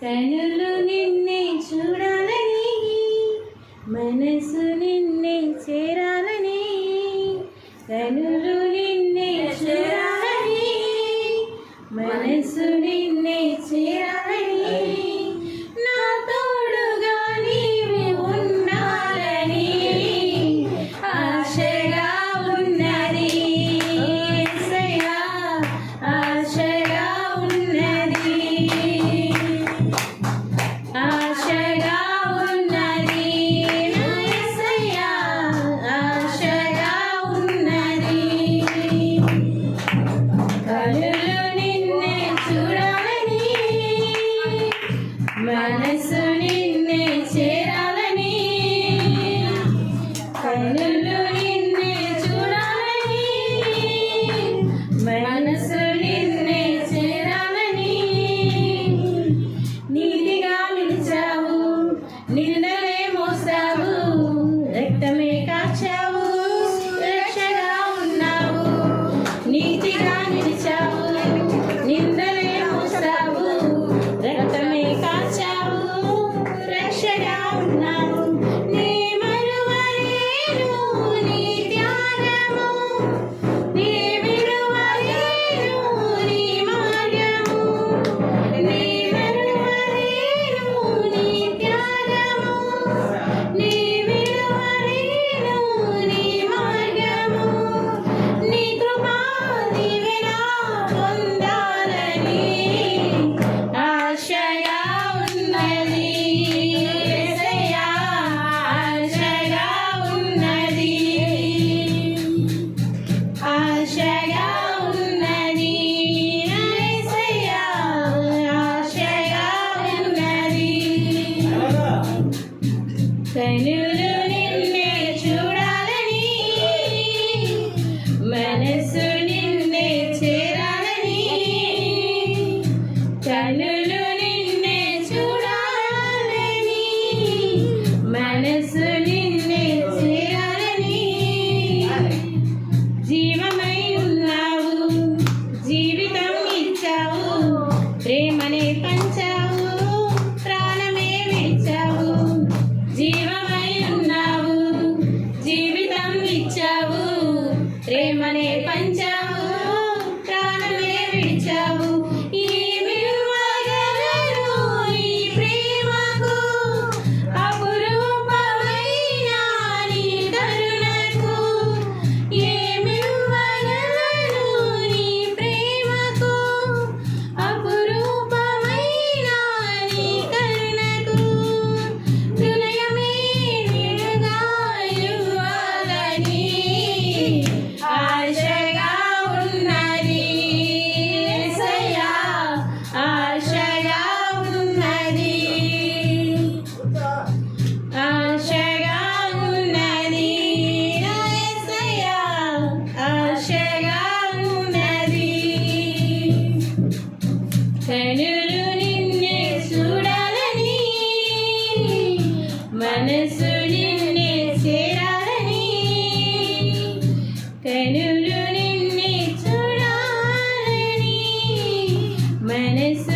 కనులు నిన్నే చూడాలని మనసు నిన్నే చేరాలని కనులు నిన్నే చూడాలని మనసు నిన్నే చేరాలని. മനസ്സ് ప్రేమనే పంచాము. కనులు నిన్నే చూడాలని మనసు నిన్నే చేరాలని. కనులు నిన్నే చూడాలని మనసు